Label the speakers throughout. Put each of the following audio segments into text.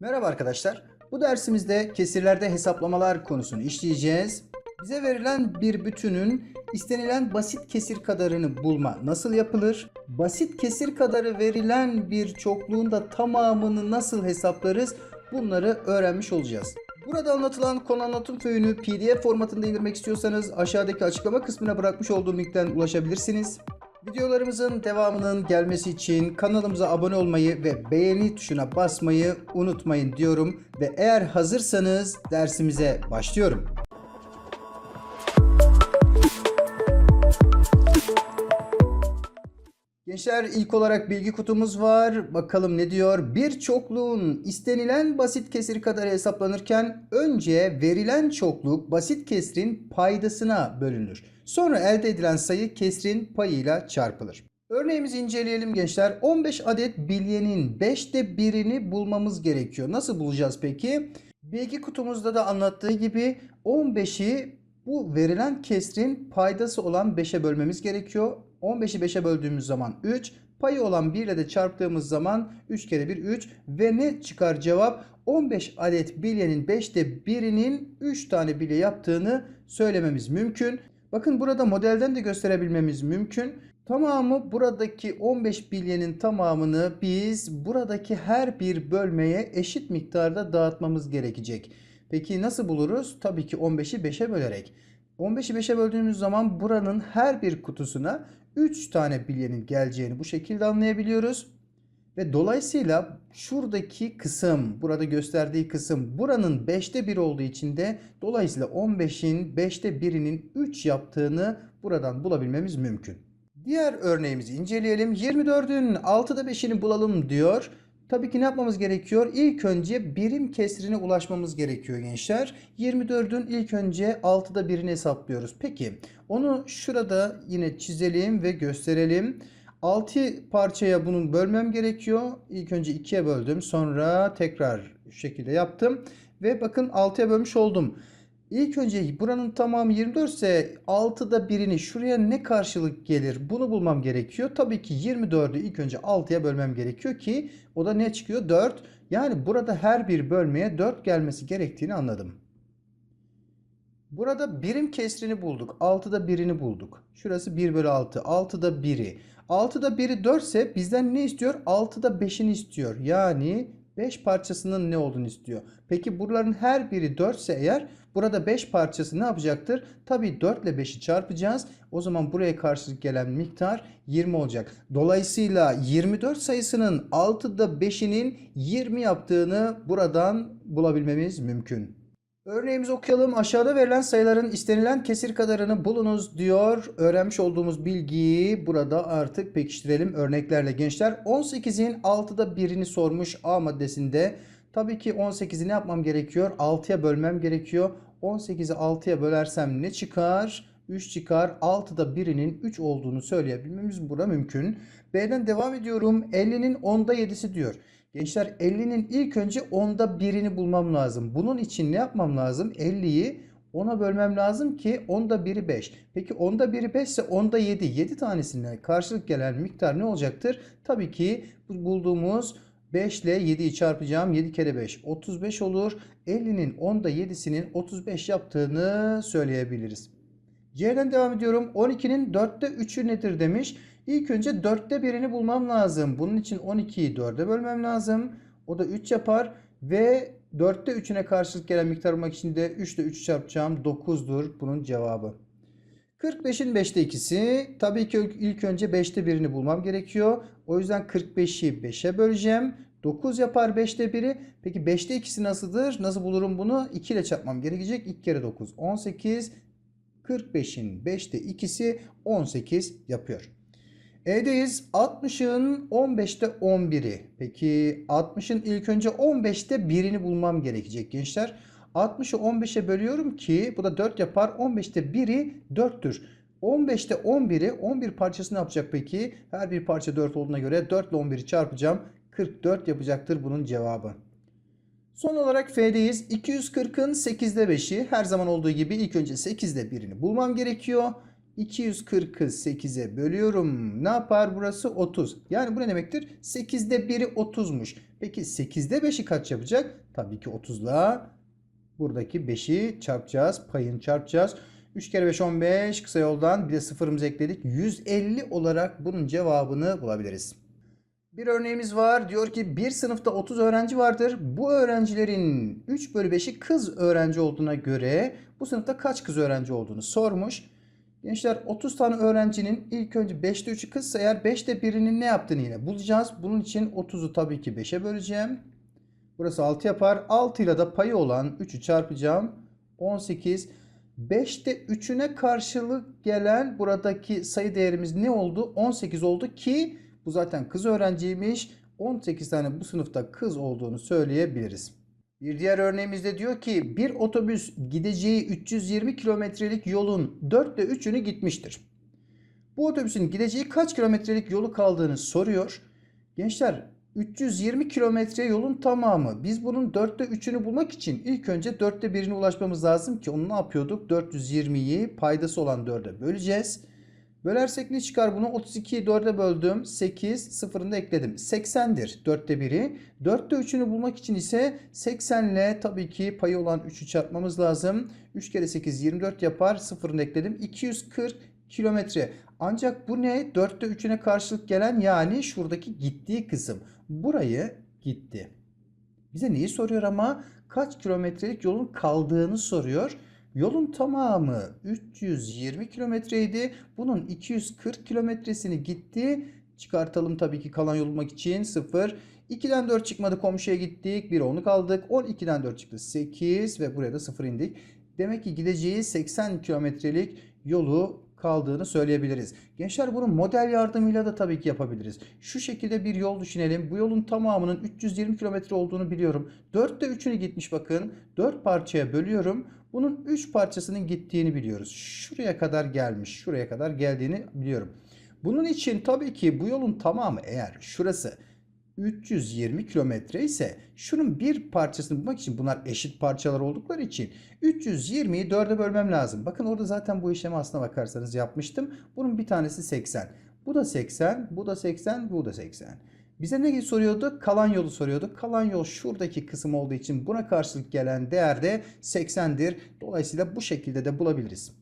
Speaker 1: Merhaba arkadaşlar. Bu dersimizde kesirlerde hesaplamalar konusunu işleyeceğiz. Bize verilen bir bütünün istenilen basit kesir kadarını bulma nasıl yapılır? Basit kesir kadarı verilen bir çokluğun da tamamını nasıl hesaplarız? Bunları öğrenmiş olacağız. Burada anlatılan konu anlatım köyünü PDF formatında indirmek istiyorsanız aşağıdaki açıklama kısmına bırakmış olduğum linkten ulaşabilirsiniz. Videolarımızın devamının gelmesi için kanalımıza abone olmayı ve beğeni tuşuna basmayı unutmayın diyorum ve eğer hazırsanız dersimize başlıyorum. Gençler ilk olarak bilgi kutumuz var. Bakalım ne diyor? Bir çokluğun istenilen basit kesir kadarı hesaplanırken önce verilen çokluk basit kesrin paydasına bölünür. Sonra elde edilen sayı kesrin payıyla çarpılır. Örneğimizi inceleyelim gençler. 15 adet bilyenin 5'te birini bulmamız gerekiyor. Nasıl bulacağız peki? Bilgi kutumuzda da anlattığı gibi 15'i bu verilen kesrin paydası olan 5'e bölmemiz gerekiyor. 15'i 5'e böldüğümüz zaman 3. Payı olan 1 ile de çarptığımız zaman 3 kere 1 3. Ve ne çıkar cevap? 15 adet bilyenin 5'te birinin 3 tane bilye yaptığını söylememiz mümkün. Bakın burada modelden de gösterebilmemiz mümkün. Tamamı buradaki 15 bilyenin tamamını biz buradaki her bir bölmeye eşit miktarda dağıtmamız gerekecek. Peki nasıl buluruz? Tabii ki 15'i 5'e bölerek. 15'i 5'e böldüğümüz zaman buranın her bir kutusuna 3 tane bilyenin geleceğini bu şekilde anlayabiliyoruz. Ve dolayısıyla şuradaki kısım, burada gösterdiği kısım buranın 5'te 1 olduğu için de dolayısıyla 15'in 5'te 1'inin 3 yaptığını buradan bulabilmemiz mümkün. Diğer örneğimizi inceleyelim. 24'ün 6'da 5'ini bulalım diyor. Tabii ki ne yapmamız gerekiyor? İlk önce birim kesrine ulaşmamız gerekiyor gençler. 24'ün ilk önce 6'da birini hesaplıyoruz. Peki onu şurada yine çizelim ve gösterelim. 6 parçaya bunun bölmem gerekiyor. İlk önce 2'ye böldüm. Sonra tekrar şu şekilde yaptım. Ve bakın 6'ya bölmüş oldum. İlk önce buranın tamamı 24 ise 6'da birini şuraya ne karşılık gelir bunu bulmam gerekiyor. Tabii ki 24'ü ilk önce 6'ya bölmem gerekiyor ki o da ne çıkıyor? 4. Yani burada her bir bölmeye 4 gelmesi gerektiğini anladım. Burada birim kesrini bulduk. 6'da birini bulduk. Şurası 1 bölü 6. 6'da 1'i. 6'da 1'i 4 ise bizden ne istiyor? 6'da 5'ini istiyor. Yani 5 parçasının ne olduğunu istiyor. Peki buraların her biri 4 ise eğer burada 5 parçası ne yapacaktır? Tabii 4 ile 5'i çarpacağız. O zaman buraya karşılık gelen miktar 20 olacak. Dolayısıyla 24 sayısının 6'da 5'inin 20 yaptığını buradan bulabilmemiz mümkün. Örneğimizi okuyalım. Aşağıda verilen sayıların istenilen kesir kadarını bulunuz diyor. Öğrenmiş olduğumuz bilgiyi burada artık pekiştirelim örneklerle gençler. 18'in 6'da 1'ini sormuş A maddesinde. Tabii ki 18'i ne yapmam gerekiyor? 6'ya bölmem gerekiyor. 18'i 6'ya bölersem ne çıkar? 3 çıkar. 6'da 1'inin 3 olduğunu söyleyebilmemiz burada mümkün. B'den devam ediyorum. 50'nin 10'da 7'si diyor. Gençler 50'nin ilk önce 10'da 1'ini bulmam lazım. Bunun için ne yapmam lazım? 50'yi 10'a bölmem lazım ki 10'da 1'i 5. Peki 10'da 1'i 5 ise 10'da 7. 7 tanesinden karşılık gelen miktar ne olacaktır? Tabii ki bu bulduğumuz 5 ile 7'yi çarpacağım. 7 kere 5 35 olur. 50'nin 10'da 7'sinin 35 yaptığını söyleyebiliriz. C'den devam ediyorum. 12'nin 4'te 3'ü nedir demiş. İlk önce 4'te birini bulmam lazım. Bunun için 12'yi 4'e bölmem lazım. O da 3 yapar. Ve 4'te 3'üne karşılık gelen miktar bulmak için de 3 ile 3 çarpacağım. 9'dur bunun cevabı. 45'in 5'te 2'si. Tabii ki ilk önce 5'te birini bulmam gerekiyor. O yüzden 45'i 5'e böleceğim. 9 yapar 5'te 1'i. Peki 5'te 2'si nasıldır? Nasıl bulurum bunu? 2 ile çarpmam gerekecek. 2 kere 9 18. 45'in 5'te 2'si 18 yapıyor. E'deyiz. 60'ın 15'te 11'i. Peki 60'ın ilk önce 15'te 1'ini bulmam gerekecek gençler. 60'ı 15'e bölüyorum ki bu da 4 yapar. 15'te 1'i 4'tür. 15'te 11'i 11 parçası ne yapacak peki? Her bir parça 4 olduğuna göre 4 ile 11'i çarpacağım. 44 yapacaktır bunun cevabı. Son olarak F'deyiz. 240'ın 8'de 5'i her zaman olduğu gibi ilk önce 8'de 1'ini bulmam gerekiyor. 240'ı 8'e bölüyorum. Ne yapar burası? 30. Yani bu ne demektir? 8'de 1'i 30'muş. Peki 8'de 5'i kaç yapacak? Tabii ki 30'la buradaki 5'i çarpacağız. Payını çarpacağız. 3 kere 5 15 kısa yoldan bir de sıfırımızı ekledik. 150 olarak bunun cevabını bulabiliriz. Bir örneğimiz var. Diyor ki bir sınıfta 30 öğrenci vardır. Bu öğrencilerin 3 bölü 5'i kız öğrenci olduğuna göre bu sınıfta kaç kız öğrenci olduğunu sormuş. Gençler 30 tane öğrencinin ilk önce 5'te 3'ü kızsa eğer 5'te birinin ne yaptığını yine bulacağız. Bunun için 30'u tabii ki 5'e böleceğim. Burası 6 yapar. 6 ile de payı olan 3'ü çarpacağım. 18. 5'te 3'üne karşılık gelen buradaki sayı değerimiz ne oldu? 18 oldu ki bu zaten kız öğrenciymiş. 18 tane bu sınıfta kız olduğunu söyleyebiliriz. Bir diğer örneğimizde diyor ki bir otobüs gideceği 320 kilometrelik yolun 4'te 3'ünü gitmiştir. Bu otobüsün gideceği kaç kilometrelik yolu kaldığını soruyor. Gençler 320 kilometre yolun tamamı. Biz bunun 4'te 3'ünü bulmak için ilk önce 4'te 1'ine ulaşmamız lazım ki onu ne yapıyorduk? 420'yi paydası olan 4'e böleceğiz. Bölersek ne çıkar bunu? 32'yi 4'e böldüm. 8 sıfırını ekledim. 80'dir 4'te 1'i. 4'te 3'ünü bulmak için ise 80 ile tabii ki payı olan 3'ü çarpmamız lazım. 3 kere 8 24 yapar. Sıfırını ekledim. 240 kilometre. Ancak bu ne? 4'te 3'üne karşılık gelen yani şuradaki gittiği kısım. Burayı gitti. Bize neyi soruyor ama? Kaç kilometrelik yolun kaldığını soruyor. Yolun tamamı 320 kilometreydi. Bunun 240 kilometresini gitti. Çıkartalım tabii ki kalan yol bulmak için 0. 2'den 4 çıkmadı komşuya gittik. 1 onu kaldık. 12'den 4 çıktı 8 ve buraya da 0 indik. Demek ki gideceği 80 kilometrelik yolu kaldığını söyleyebiliriz. Gençler bunu model yardımıyla da tabii ki yapabiliriz. Şu şekilde bir yol düşünelim. Bu yolun tamamının 320 kilometre olduğunu biliyorum. 4'te 3'ünü gitmiş bakın. 4 parçaya bölüyorum. Bunun 3 parçasının gittiğini biliyoruz. Şuraya kadar gelmiş. Şuraya kadar geldiğini biliyorum. Bunun için tabii ki bu yolun tamamı eğer şurası 320 kilometre ise şunun bir parçasını bulmak için bunlar eşit parçalar oldukları için 320'yi 4'e bölmem lazım. Bakın orada zaten bu işlemi aslına bakarsanız yapmıştım. Bunun bir tanesi 80. Bu da 80, bu da 80, bu da 80. Bize ne soruyordu? Kalan yolu soruyordu. Kalan yol şuradaki kısım olduğu için buna karşılık gelen değer de 80'dir. Dolayısıyla bu şekilde de bulabiliriz.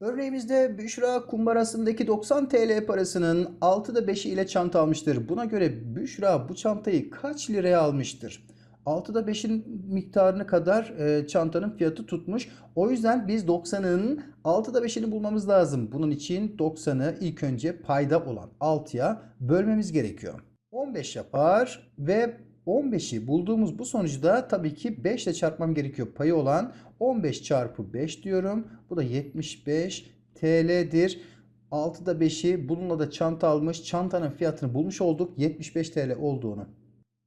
Speaker 1: Örneğimizde Büşra kumbarasındaki 90 TL parasının 6'da 5'i ile çanta almıştır. Buna göre Büşra bu çantayı kaç liraya almıştır? 6'da 5'in miktarını kadar e, çantanın fiyatı tutmuş. O yüzden biz 90'ın 6'da 5'ini bulmamız lazım. Bunun için 90'ı ilk önce payda olan 6'ya bölmemiz gerekiyor. 15 yapar ve 15'i bulduğumuz bu sonucu da tabii ki 5 ile çarpmam gerekiyor. Payı olan 15 çarpı 5 diyorum. Bu da 75 TL'dir. 6'da 5'i bununla da çanta almış. Çantanın fiyatını bulmuş olduk. 75 TL olduğunu.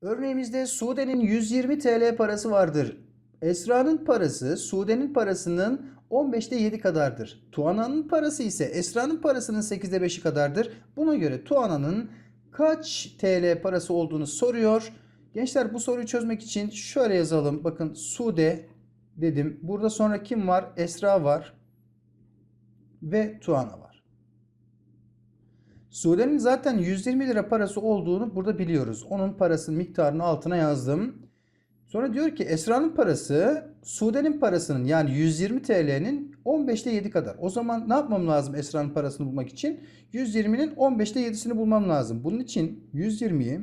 Speaker 1: Örneğimizde Sude'nin 120 TL parası vardır. Esra'nın parası Sude'nin parasının 15'te 7 kadardır. Tuana'nın parası ise Esra'nın parasının 8'de 5'i kadardır. Buna göre Tuana'nın kaç TL parası olduğunu soruyor. Gençler bu soruyu çözmek için şöyle yazalım. Bakın Sude dedim. Burada sonra kim var? Esra var. Ve Tuana var. Sude'nin zaten 120 lira parası olduğunu burada biliyoruz. Onun parasının miktarını altına yazdım. Sonra diyor ki Esra'nın parası Sude'nin parasının yani 120 TL'nin 15'te 7 kadar. O zaman ne yapmam lazım Esra'nın parasını bulmak için? 120'nin 15'te 7'sini bulmam lazım. Bunun için 120'yi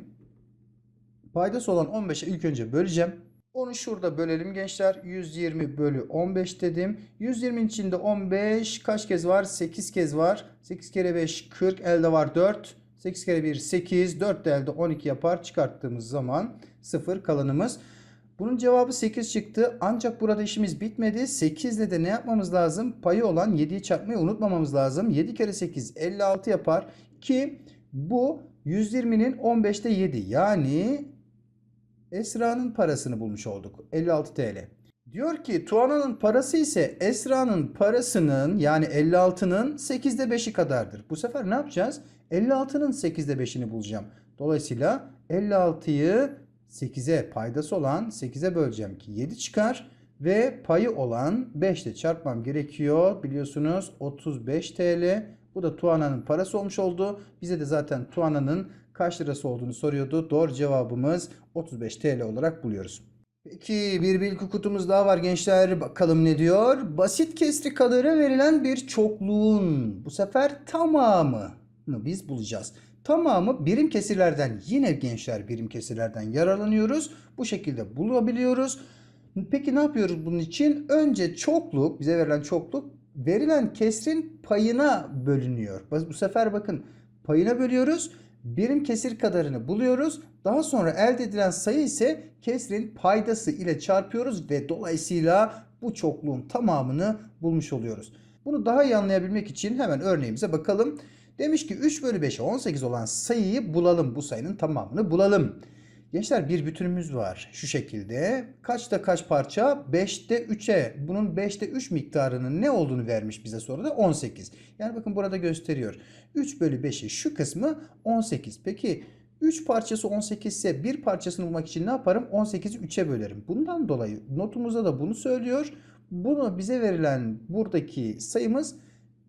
Speaker 1: paydası olan 15'e ilk önce böleceğim. Onu şurada bölelim gençler. 120 bölü 15 dedim. 120'nin içinde 15 kaç kez var? 8 kez var. 8 kere 5 40 elde var 4. 8 kere 1 8 4 de elde 12 yapar. Çıkarttığımız zaman 0 kalanımız. Bunun cevabı 8 çıktı. Ancak burada işimiz bitmedi. 8 ile de ne yapmamız lazım? Payı olan 7'yi çarpmayı unutmamamız lazım. 7 kere 8 56 yapar. Ki bu 120'nin 15'te 7. Yani Esra'nın parasını bulmuş olduk. 56 TL. Diyor ki Tuana'nın parası ise Esra'nın parasının yani 56'nın 8'de 5'i kadardır. Bu sefer ne yapacağız? 56'nın 8'de 5'ini bulacağım. Dolayısıyla 56'yı 8'e paydası olan 8'e böleceğim ki 7 çıkar. Ve payı olan 5 ile çarpmam gerekiyor. Biliyorsunuz 35 TL. Bu da Tuana'nın parası olmuş oldu. Bize de zaten Tuana'nın kaç lirası olduğunu soruyordu. Doğru cevabımız 35 TL olarak buluyoruz. Peki bir bilgi kutumuz daha var gençler. Bakalım ne diyor? Basit kesrikalara verilen bir çokluğun bu sefer tamamını biz bulacağız. Tamamı birim kesirlerden yine gençler birim kesirlerden yararlanıyoruz. Bu şekilde bulabiliyoruz. Peki ne yapıyoruz bunun için? Önce çokluk, bize verilen çokluk verilen kesrin payına bölünüyor. Bu sefer bakın payına bölüyoruz. Birim kesir kadarını buluyoruz. Daha sonra elde edilen sayı ise kesrin paydası ile çarpıyoruz ve dolayısıyla bu çokluğun tamamını bulmuş oluyoruz. Bunu daha iyi anlayabilmek için hemen örneğimize bakalım. Demiş ki 3 bölü 5'e 18 olan sayıyı bulalım. Bu sayının tamamını bulalım. Gençler bir bütünümüz var şu şekilde. Kaçta kaç parça? 5'te 3'e. Bunun 5'te 3 miktarının ne olduğunu vermiş bize soruda 18. Yani bakın burada gösteriyor. 3 bölü 5'i şu kısmı 18. Peki 3 parçası 18 ise bir parçasını bulmak için ne yaparım? 18'i 3'e bölerim. Bundan dolayı notumuzda da bunu söylüyor. Bunu bize verilen buradaki sayımız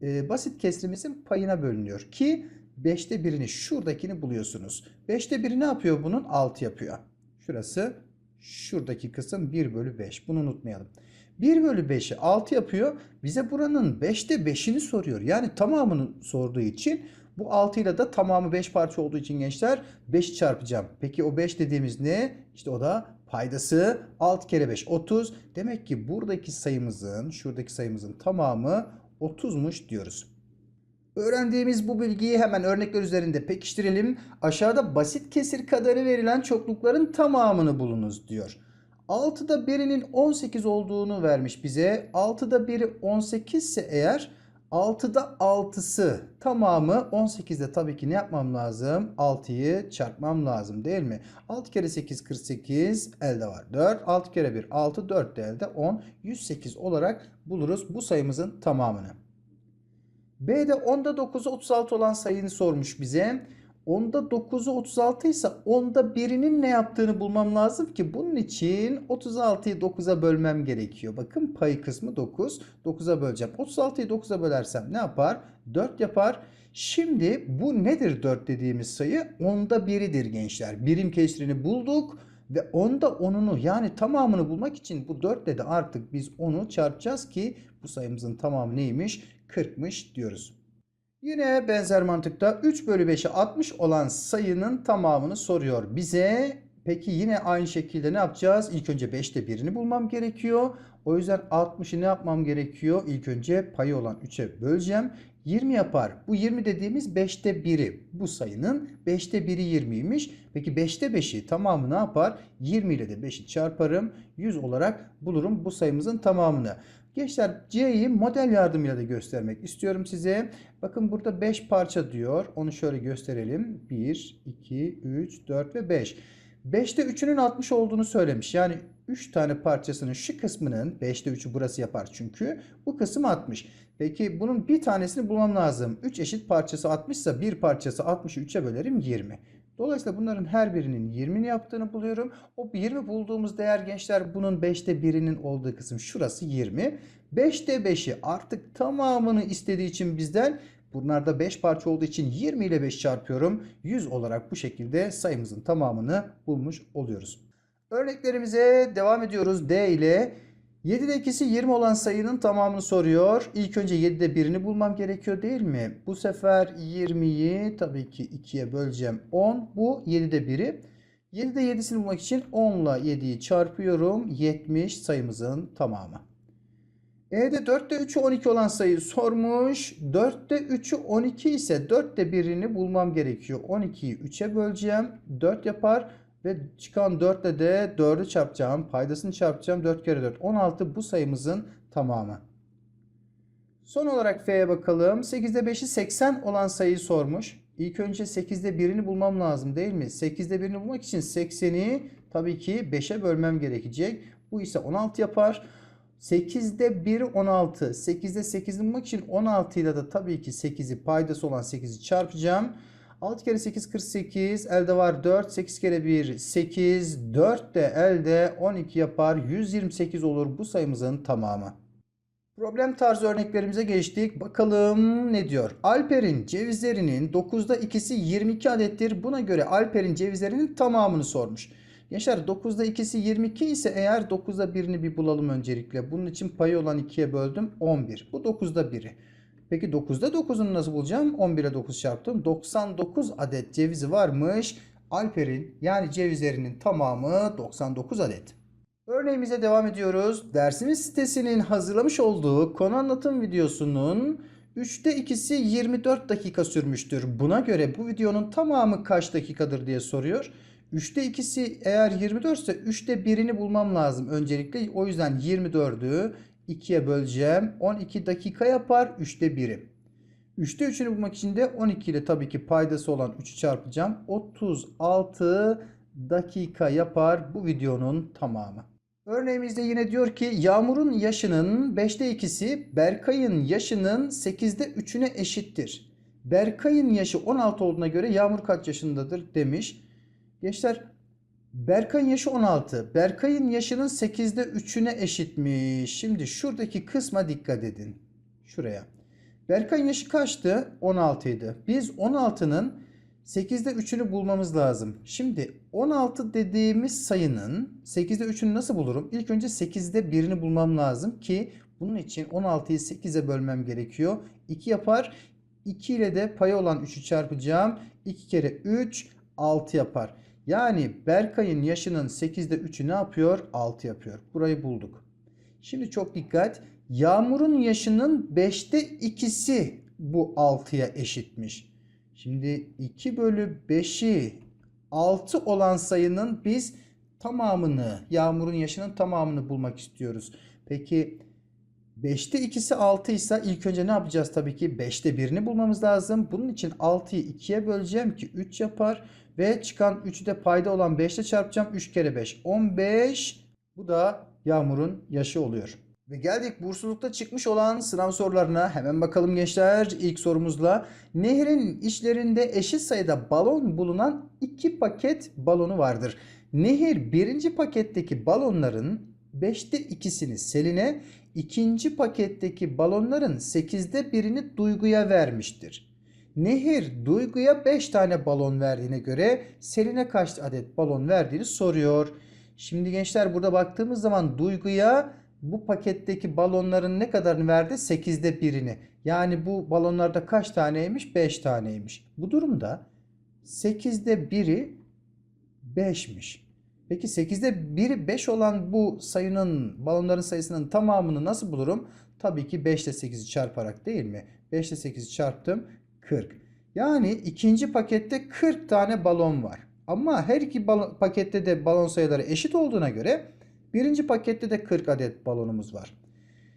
Speaker 1: e, basit kesrimizin payına bölünüyor ki 5'te 1'ini şuradakini buluyorsunuz. 5'te 1'i ne yapıyor bunun? 6 yapıyor. Şurası şuradaki kısım 1 bölü 5. Bunu unutmayalım. 1 bölü 5'i 6 yapıyor. Bize buranın 5'te 5'ini soruyor. Yani tamamını sorduğu için bu 6 ile de tamamı 5 parça olduğu için gençler 5 çarpacağım. Peki o 5 dediğimiz ne? İşte o da paydası 6 kere 5 30. Demek ki buradaki sayımızın şuradaki sayımızın tamamı 30'muş diyoruz. Öğrendiğimiz bu bilgiyi hemen örnekler üzerinde pekiştirelim. Aşağıda basit kesir kadarı verilen çoklukların tamamını bulunuz diyor. 6'da 1'inin 18 olduğunu vermiş bize. 6'da 1'i 18 ise eğer 6'da 6'sı tamamı 18'de tabii ki ne yapmam lazım? 6'yı çarpmam lazım değil mi? 6 kere 8 48 elde var 4. 6 kere 1 6 4 de elde 10 108 olarak buluruz bu sayımızın tamamını. B'de 10'da 9'u 36 olan sayını sormuş bize. 10'da 9'u 36 ise 10'da 1'inin ne yaptığını bulmam lazım ki bunun için 36'yı 9'a bölmem gerekiyor. Bakın pay kısmı 9. 9'a böleceğim. 36'yı 9'a bölersem ne yapar? 4 yapar. Şimdi bu nedir 4 dediğimiz sayı? 10'da 1'idir gençler. Birim kesrini bulduk ve 10'da 10'unu yani tamamını bulmak için bu 4 ile de artık biz 10'u çarpacağız ki bu sayımızın tamamı neymiş? 40'mış diyoruz. Yine benzer mantıkta 3 bölü 5'e 60 olan sayının tamamını soruyor bize. Peki yine aynı şekilde ne yapacağız? İlk önce 5'te birini bulmam gerekiyor. O yüzden 60'ı ne yapmam gerekiyor? İlk önce payı olan 3'e böleceğim. 20 yapar. Bu 20 dediğimiz 5'te 1'i. Bu sayının 5'te 1'i 20'ymiş. Peki 5'te 5'i tamamı ne yapar? 20 ile de 5'i çarparım. 100 olarak bulurum bu sayımızın tamamını. Gençler C'yi model yardımıyla da göstermek istiyorum size. Bakın burada 5 parça diyor. Onu şöyle gösterelim. 1, 2, 3, 4 ve 5. 5'te 3'ünün 60 olduğunu söylemiş. Yani 3 tane parçasının şu kısmının 5'te 3'ü burası yapar çünkü. Bu kısım 60. Peki bunun bir tanesini bulmam lazım. 3 eşit parçası 60 ise bir parçası 60'ı 3'e bölerim 20. Dolayısıyla bunların her birinin 20'ni yaptığını buluyorum. O 20 bulduğumuz değer gençler bunun 5'te 1'inin olduğu kısım şurası 20. 5'te 5'i artık tamamını istediği için bizden bunlarda 5 parça olduğu için 20 ile 5 çarpıyorum. 100 olarak bu şekilde sayımızın tamamını bulmuş oluyoruz. Örneklerimize devam ediyoruz. D ile 7'de 2'si 20 olan sayının tamamını soruyor. İlk önce 7'de birini bulmam gerekiyor değil mi? Bu sefer 20'yi tabii ki 2'ye böleceğim 10. Bu 7'de 1'i. 7'de 7'sini bulmak için 10 ile 7'yi çarpıyorum. 70 sayımızın tamamı. E'de 4'te 3'ü 12 olan sayıyı sormuş. 4'te 3'ü 12 ise 4'te birini bulmam gerekiyor. 12'yi 3'e böleceğim. 4 yapar. Ve çıkan 4 ile de 4'ü çarpacağım. Paydasını çarpacağım. 4 kere 4. 16 bu sayımızın tamamı. Son olarak F'ye bakalım. 8'de 5'i 80 olan sayıyı sormuş. İlk önce 8'de 1'ini bulmam lazım değil mi? 8'de 1'ini bulmak için 80'i tabii ki 5'e bölmem gerekecek. Bu ise 16 yapar. 8'de 1'i 16. 8'de 8'i bulmak için 16 ile de tabii ki 8'i paydası olan 8'i çarpacağım. 6 kere 8 48. Elde var 4. 8 kere 1 8. 4 de elde 12 yapar. 128 olur bu sayımızın tamamı. Problem tarzı örneklerimize geçtik. Bakalım ne diyor? Alper'in cevizlerinin 9'da ikisi 22 adettir. Buna göre Alper'in cevizlerinin tamamını sormuş. Gençler 9'da ikisi 22 ise eğer 9'da birini bir bulalım öncelikle. Bunun için payı olan 2'ye böldüm 11. Bu 9'da biri. Peki 9'da 9'unu nasıl bulacağım? 11'e 9 çarptım. 99 adet cevizi varmış. Alper'in yani cevizlerinin tamamı 99 adet. Örneğimize devam ediyoruz. Dersimiz sitesinin hazırlamış olduğu konu anlatım videosunun 3'te 2'si 24 dakika sürmüştür. Buna göre bu videonun tamamı kaç dakikadır diye soruyor. 3'te 2'si eğer 24 ise 3'te 1'ini bulmam lazım öncelikle. O yüzden 24'ü 2'ye böleceğim. 12 dakika yapar 3'te 1'i. 3'te 3'ünü bulmak için de 12 ile tabii ki paydası olan 3'ü çarpacağım. 36 dakika yapar bu videonun tamamı. Örneğimizde yine diyor ki Yağmur'un yaşının 5'te 2'si Berkay'ın yaşının 8'de 3'üne eşittir. Berkay'ın yaşı 16 olduğuna göre Yağmur kaç yaşındadır demiş. Gençler Berkay'ın yaşı 16. Berkay'ın yaşının 8'de 3'üne eşitmiş. Şimdi şuradaki kısma dikkat edin. Şuraya. Berkay'ın yaşı kaçtı? 16 idi. Biz 16'nın 8'de 3'ünü bulmamız lazım. Şimdi 16 dediğimiz sayının 8'de 3'ünü nasıl bulurum? İlk önce 8'de 1'ini bulmam lazım ki bunun için 16'yı 8'e bölmem gerekiyor. 2 yapar. 2 ile de payı olan 3'ü çarpacağım. 2 kere 3 6 yapar. Yani Berkay'ın yaşının 8'de 3'ü ne yapıyor? 6 yapıyor. Burayı bulduk. Şimdi çok dikkat. Yağmur'un yaşının 5'te 2'si bu 6'ya eşitmiş. Şimdi 2 bölü 5'i 6 olan sayının biz tamamını, Yağmur'un yaşının tamamını bulmak istiyoruz. Peki 5'te 2'si 6 ise ilk önce ne yapacağız tabii ki? 5'te 1'ini bulmamız lazım. Bunun için 6'yı 2'ye böleceğim ki 3 yapar. Ve çıkan 3'ü de payda olan 5 ile çarpacağım. 3 kere 5 15. Bu da Yağmur'un yaşı oluyor. Ve geldik burslulukta çıkmış olan sınav sorularına. Hemen bakalım gençler ilk sorumuzla. Nehrin içlerinde eşit sayıda balon bulunan iki paket balonu vardır. Nehir birinci paketteki balonların 5'te ikisini Selin'e, ikinci paketteki balonların 8'de birini Duygu'ya vermiştir. Nehir Duygu'ya 5 tane balon verdiğine göre Selin'e kaç adet balon verdiğini soruyor. Şimdi gençler burada baktığımız zaman Duygu'ya bu paketteki balonların ne kadarını verdi? 8'de birini. Yani bu balonlarda kaç taneymiş? 5 taneymiş. Bu durumda 8'de biri 5'miş. Peki 8'de biri 5 olan bu sayının balonların sayısının tamamını nasıl bulurum? Tabii ki 5 ile 8'i çarparak değil mi? 5 ile 8'i çarptım 40. Yani ikinci pakette 40 tane balon var. Ama her iki balon, pakette de balon sayıları eşit olduğuna göre birinci pakette de 40 adet balonumuz var.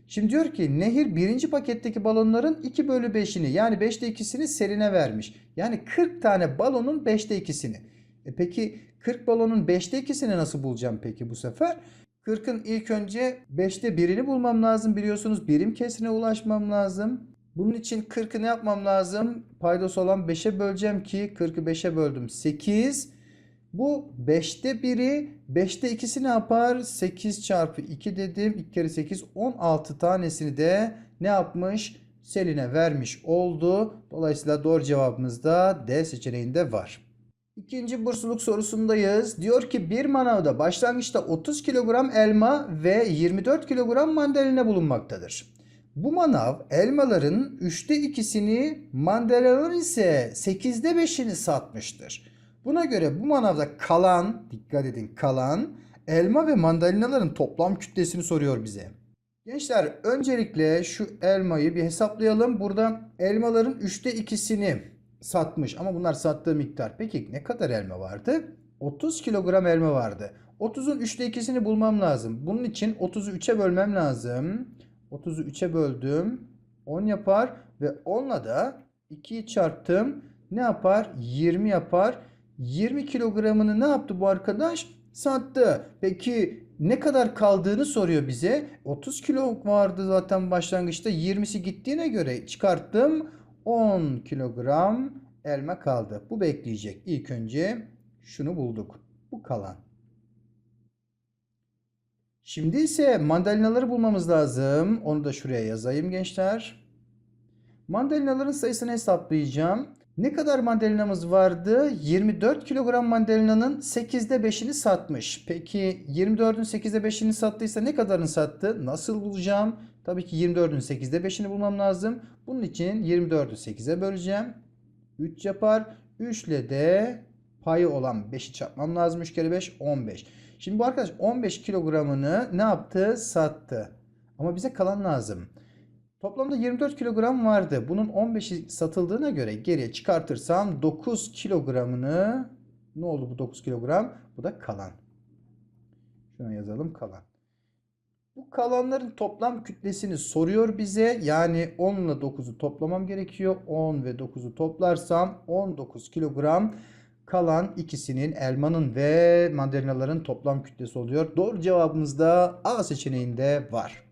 Speaker 1: Şimdi diyor ki Nehir birinci paketteki balonların 2 bölü 5'ini yani 5'te 2'sini Selin'e vermiş. Yani 40 tane balonun 5'te 2'sini. E peki 40 balonun 5'te 2'sini nasıl bulacağım peki bu sefer? 40'ın ilk önce 5'te 1'ini bulmam lazım biliyorsunuz. Birim kesrine ulaşmam lazım. Bunun için 40'ı ne yapmam lazım? Paydası olan 5'e böleceğim ki 40'ı 5'e böldüm. 8. Bu 5'te 1'i 5'te 2'si ne yapar? 8 çarpı 2 dedim. 2 kere 8 16 tanesini de ne yapmış? Selin'e vermiş oldu. Dolayısıyla doğru cevabımız da D seçeneğinde var. İkinci bursluluk sorusundayız. Diyor ki bir manavda başlangıçta 30 kilogram elma ve 24 kilogram mandalina bulunmaktadır. Bu manav elmaların 3'te 2'sini mandalinaların ise 8'de 5'ini satmıştır. Buna göre bu manavda kalan, dikkat edin kalan elma ve mandalinaların toplam kütlesini soruyor bize. Gençler öncelikle şu elmayı bir hesaplayalım. Burada elmaların 3'te 2'sini satmış ama bunlar sattığı miktar. Peki ne kadar elma vardı? 30 kilogram elma vardı. 30'un 3'te 2'sini bulmam lazım. Bunun için 30'u 3'e bölmem lazım. 30'u 3'e böldüm. 10 yapar ve 10'la da 2'yi çarptım. Ne yapar? 20 yapar. 20 kilogramını ne yaptı bu arkadaş? Sattı. Peki ne kadar kaldığını soruyor bize. 30 kilo vardı zaten başlangıçta. 20'si gittiğine göre çıkarttım. 10 kilogram elma kaldı. Bu bekleyecek. İlk önce şunu bulduk. Bu kalan. Şimdi ise mandalinaları bulmamız lazım. Onu da şuraya yazayım gençler. Mandalinaların sayısını hesaplayacağım. Ne kadar mandalinamız vardı? 24 kilogram mandalinanın 8'de 5'ini satmış. Peki 24'ün 8'de 5'ini sattıysa ne kadarını sattı? Nasıl bulacağım? Tabii ki 24'ün 8'de 5'ini bulmam lazım. Bunun için 24'ü 8'e böleceğim. 3 yapar. 3 ile de payı olan 5'i çarpmam lazım. 3 kere 5 15. Şimdi bu arkadaş 15 kilogramını ne yaptı? Sattı. Ama bize kalan lazım. Toplamda 24 kilogram vardı. Bunun 15'i satıldığına göre geriye çıkartırsam 9 kilogramını ne oldu bu 9 kilogram? Bu da kalan. Şuna yazalım kalan. Bu kalanların toplam kütlesini soruyor bize. Yani 10 ile 9'u toplamam gerekiyor. 10 ve 9'u toplarsam 19 kilogram kalan ikisinin elmanın ve mandalinaların toplam kütlesi oluyor. Doğru cevabımız da A seçeneğinde var.